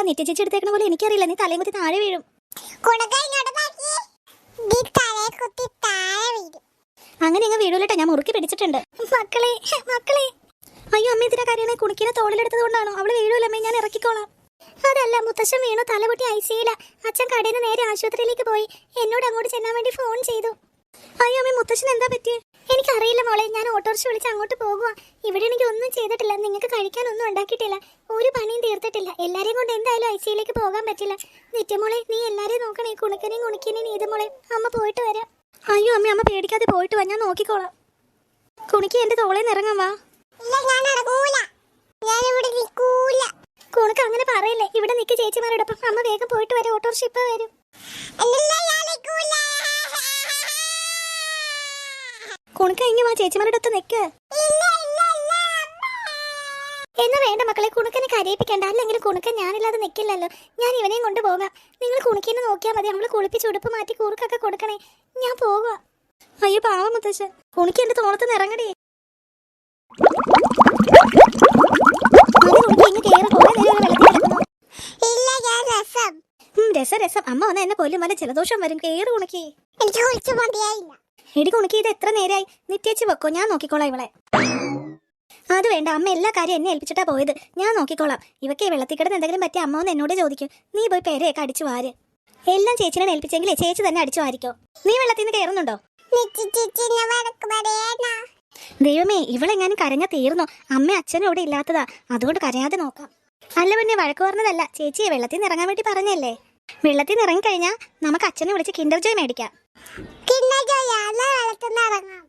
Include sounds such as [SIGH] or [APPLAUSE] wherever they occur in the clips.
കുണുക്ക നിത്യ ചേച്ചി എടുത്തേക്കണ പോലെ എനിക്കറിയില്ല. നീ തലയും കുത്തി താഴെ വീഴും. അങ്ങനെ അങ്ങ് വീഴൂലട്ടോ. ഞാൻ മുറുക്കി പിടിച്ചിട്ടുണ്ട്. മക്കളെ മക്കളെ. അയ്യോ അമ്മ ഇതിന്റെ കാര്യമാണ് കുണിക്കിനെ തോളിലെടുത്തത് കൊണ്ടാണോ അവൾ വീഴൂലമ്മേ ഞാൻ ഇറക്കിക്കോളാം. അതല്ല മുത്തശ്ശൻ വീണു. തലപൊട്ടി ഐസിയില. അച്ഛൻ കടയിൽ നിന്ന് നേരെ ആശുപത്രിയിലേക്ക് പോയി. എന്നോട് അങ്ങോട്ട് ചെല്ലാൻ വേണ്ടി ഫോൺ ചെയ്തു. അയ്യോ അമ്മ മുത്തശ്ശൻ എന്താ പറ്റിയേ? എനിക്കറിയില്ല മോളെ. ഞാൻ ഓട്ടോറിക്ഷ വിളിച്ച് അങ്ങോട്ട് പോകുക ഇവിടെ എനിക്ക് ഒന്നും ചെയ്തിട്ടില്ല. നിങ്ങൾക്ക് കഴിക്കാൻ ഒന്നും ഉണ്ടാക്കിയിട്ടില്ല. ഒരു പണിയും തീർത്തിട്ടില്ല. എല്ലാരെയും കൊണ്ട് എന്തായാലും ഐ സിയിലേക്ക് പോകാൻ പറ്റില്ല. നിത്യമോളെ നീ എല്ലാരെയും നോക്കണേ. കുണുക്കനെയും കുണിക്കനെയും നീതുമോളെ അമ്മ പോയിട്ട് വരാം. അയ്യോ അമ്മ അമ്മ പേടിക്കാതെ പോയിട്ട് വാ. ഞാൻ നോക്കിക്കോളാം. കുണിക്ക് എന്റെ തോളേ നിറങ്ങാൻ വാ. കുണുക്ക് അങ്ങനെ പറയില്ലേ? ഇവിടെ നിൽക്ക് ചേച്ചിമാരോടൊപ്പം. അമ്മ വേഗം പോയിട്ട് വരാം. ഓട്ടോറിക്ഷ ഇപ്പൊ വരും. കുണുക്ക ഇങ്ങ് വാ ഇല്ല ഇല്ല ഇല്ല എന്നാ വേണ്ട മക്കളെ കുണുക്കനെ കരയിപ്പിക്കണ്ട. അല്ലെങ്കിൽ കുണുക്കൻ ഞാനില്ലാതെ നിൽക്കില്ലല്ലോ ഞാൻ ഇവനെയും കൊണ്ട് പോകാം. നിങ്ങൾ കുണുക്കിനെ നോക്കിയാൽ മതി. നമ്മൾ കുളിപ്പിച്ച് ഉടുപ്പ് മാറ്റി കുറുക്കൊക്കെ കൊടുക്കണേ. ഞാൻ പോവാ. അയ്യോ പാവം മുത്തശ്ശൻ. കുണുക്കി എന്റെ തോളത്ത് ഇറങ്ങടി. രസം. രസം രസം. അമ്മ വന്ന എന്നെ പോലും വല്ല ജലദോഷം വരും. കേറ് ഉണക്കി എനിക്ക് കുളിച്ചു മതിയായില്ല എടി കുണുക്കി ഇത് എത്ര നേരായി? നിത്യേച്ചി വെക്കോ ഞാൻ നോക്കിക്കോളാം ഇവളെ. അത് വേണ്ട അമ്മ എല്ലാ കാര്യം എന്നെ ഏൽപ്പിച്ചിട്ടാ പോയത്. ഞാൻ നോക്കിക്കോളാം. ഇവക്കെ വെള്ളത്തിൽ കിടന്ന് എന്തെങ്കിലും പറ്റിയ അമ്മ ഒന്ന് എന്നോട് ചോദിക്കും. നീ പോയി പേരെയൊക്കെ അടിച്ചു വാര്. എല്ലാം ചേച്ചിനെ ഏൽപ്പിച്ചെങ്കിലേ ചേച്ചി തന്നെ അടിച്ചു വാരിക്കോ. നീ വെള്ളത്തിൽ നിന്ന് കയറുന്നുണ്ടോ? ദൈവമേ ഇവളെങ്ങാനും കരഞ്ഞ തീർന്നു? അമ്മ അച്ഛനും ഇവിടെ ഇല്ലാത്തതാ. അതുകൊണ്ട് കരയാതെ നോക്കാം. അല്ല പിന്നെ വഴക്ക് പറഞ്ഞതല്ല. ചേച്ചിയെ വെള്ളത്തിൽ നിന്ന് ഇറങ്ങാൻ വേണ്ടി പറഞ്ഞല്ലേ? വെള്ളത്തിൽ നിന്ന് ഇറങ്ങിക്കഴിഞ്ഞാൽ നമുക്ക് അച്ഛനെ വിളിച്ച് കിൻഡർ ജോയ് മേടിക്കാം. വെള്ളത്തുനിന്ന് ഇറങ്ങാം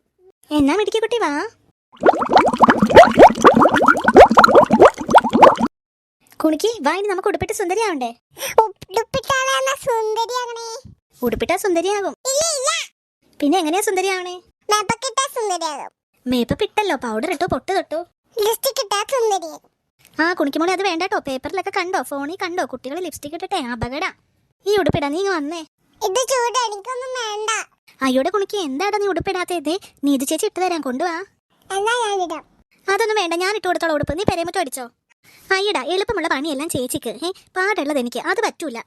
എന്നാ മിടിക്ക കുട്ടി വാ. കുണിക്ക് വാ ഇനി നമുക്ക് ഉടുപ്പിട്ട് സുന്ദരിയാവണ്ടേ? ഉടുപ്പിട്ടാ സുന്ദരിയാകും. പിന്നെ എങ്ങനെയാ സുന്ദരിയാവണേ? മേപ്പ് ഇട്ടല്ലോ പൗഡർ ഇട്ടു പൊട്ട് തൊട്ടു. ആ കുണിക്കുമോളെ അത് വേണ്ടട്ടോ പേപ്പറിലൊക്കെ കണ്ടോ ഫോണിൽ കണ്ടോ കുട്ടികൾ ലിപ്സ്റ്റിക് ഇട്ടിട്ടെ അപകട. ഈ ഉടുപ്പിടാ നീ വന്നേ. ഇത് ചൂട് എനിക്കൊന്നും വേണ്ട. അയ്യോടെ കുണിക്ക് എന്താടാ നീ ഉടുപ്പിടാത്തേ നീ ഇത് ചേച്ചി ഇട്ട് തരാൻ കൊണ്ടുവാ. എന്നാ ഞാനിടാം അതൊന്നും വേണ്ട ഞാൻ ഇട്ട് കൊടുത്തോളൂ ഉടുപ്പ്. നീ പെരേമുറ്റം അടിച്ചോ. അയ്യടാ എളുപ്പമുള്ള പണിയെല്ലാം ചേച്ചിക്ക്. ഏ പാടുള്ളത് എനിക്ക്. അത് പറ്റൂല.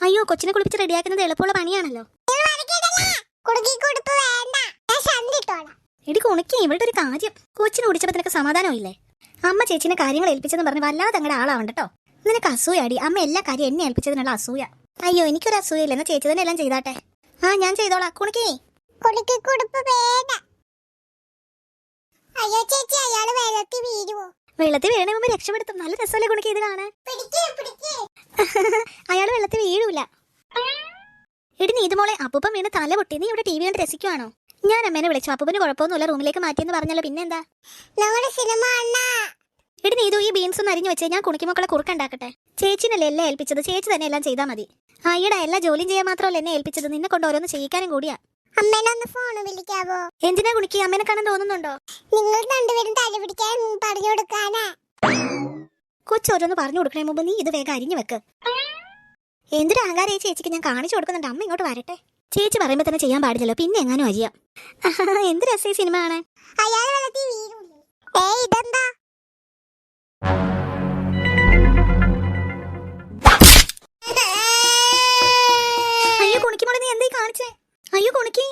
അയ്യോ കൊച്ചിനെ കുളിപ്പിച്ച് റെഡിയാക്കുന്നത് എളുപ്പമുള്ള പണിയാണല്ലോ. ഞാൻ എടി കുണിക്ക് ഇവളുടെ ഒരു കാര്യം. കൊച്ചിനെ കുടിച്ചപ്പോൾ നിനക്ക് സമാധാനം ഇല്ലേ അമ്മ ചേച്ചിനെ കാര്യങ്ങൾ ഏൽപ്പിച്ചെന്ന് പറഞ്ഞ് വല്ലാതെ അങ്ങടെ ആളാവണ്ട കേട്ടോ നിനക്ക് അസൂയാടി അമ്മ എല്ലാ കാര്യം എന്നെ ഏൽപ്പിച്ചതിനുള്ള അസൂയ. അയ്യോ എനിക്കൊരു അസൂയയില്ല എന്നാ ചേച്ചി തന്നെ എല്ലാം ചെയ്താട്ടെ. ആ ഞാൻ ചെയ്തോളാം. കുണുക്കി. കുണുക്കി കുടുപ്പ് വേണ്ട അയ്യോ ചേച്ചി അയാൾ വെള്ളത്തിൽ വീഴുവോ? വെള്ളത്തിൽ വീണ മുമ്പ് രക്ഷപ്പെടുത്തും. നല്ല രസമല്ലേ കുണുക്കി ഇത് കാണാൻ? പിടിക്കേ പിടിക്കേ. [LAUGHS] അയാൾ വെള്ളത്തിൽ വീഴൂല. എടി നീതുമോളെ അപ്പൂപ്പൻ വീണ് തല പൊട്ടി. നീ ഇവിടെ ടി വി കണ്ട് രസിക്കുവാണോ? ഞാൻ അമ്മേനെ വിളിച്ചു. അപ്പൂപ്പന് കുഴപ്പമൊന്നുമില്ല. റൂമിലേക്ക് മാറ്റിയെന്ന് പറഞ്ഞല്ലോ. പിന്നെന്താ? സിനിമ എടി നീതു ഈ ബീൻസ് ഒന്ന് അരിഞ്ഞു വെച്ചേ. ഞാൻ കുണിക്കുമക്കളെ കുറുക്കുണ്ടാക്കട്ടെ ചേച്ചിനല്ലേ എല്ലാം ഏൽപ്പിച്ചത്. ചേച്ചി തന്നെ എല്ലാം ചെയ്താൽ മതി. അയ്യടാ എല്ലാ ജോലിയും ചെയ്യാൻ മാത്രമല്ല എന്നെ ഏൽപ്പിച്ചത്? നിന്നെ കൊണ്ട് ഓരോന്ന് ചെയ്യിക്കാനും കൂടിയാ. അമ്മേനെ ഒന്ന് ഫോൺ വിളിക്കാവോ? എന്തിനാ കുണിക്ക്? അമ്മേനെ കാണാൻ തോന്നുന്നുണ്ടോ? നിങ്ങൾ രണ്ടുപേരും തല പിടിക്കാൻ പറഞ്ഞു കൊടുക്കാനാ. കൊച്ചോരോന്ന് പറഞ്ഞു കൊടുക്കണേ മുമ്പ് നീ ഇത് വേഗം അരിഞ്ഞു വെക്ക്. എന്തൊരു അഹങ്കാരം ഈ ചേച്ചിക്ക് ഞാൻ കാണിച്ചു കൊടുക്കുന്നുണ്ട്? അമ്മ ഇങ്ങോട്ട് വരട്ടെ. ചേച്ചി പറയുമ്പോൾ തന്നെ ചെയ്യാൻ പാടില്ലല്ലോ. പിന്നെ എങ്ങാനും അരിയാം. എന്ത് രസം ഈ സിനിമ കാണാൻ? അയാൾ കാണിച്ചേ. അയ്യോ കുണിക്കി.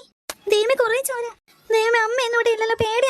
ദൈവമേ കുറേ ചോര. ദൈവമേ അമ്മ എന്നോട് ഇല്ലല്ലോ പേടി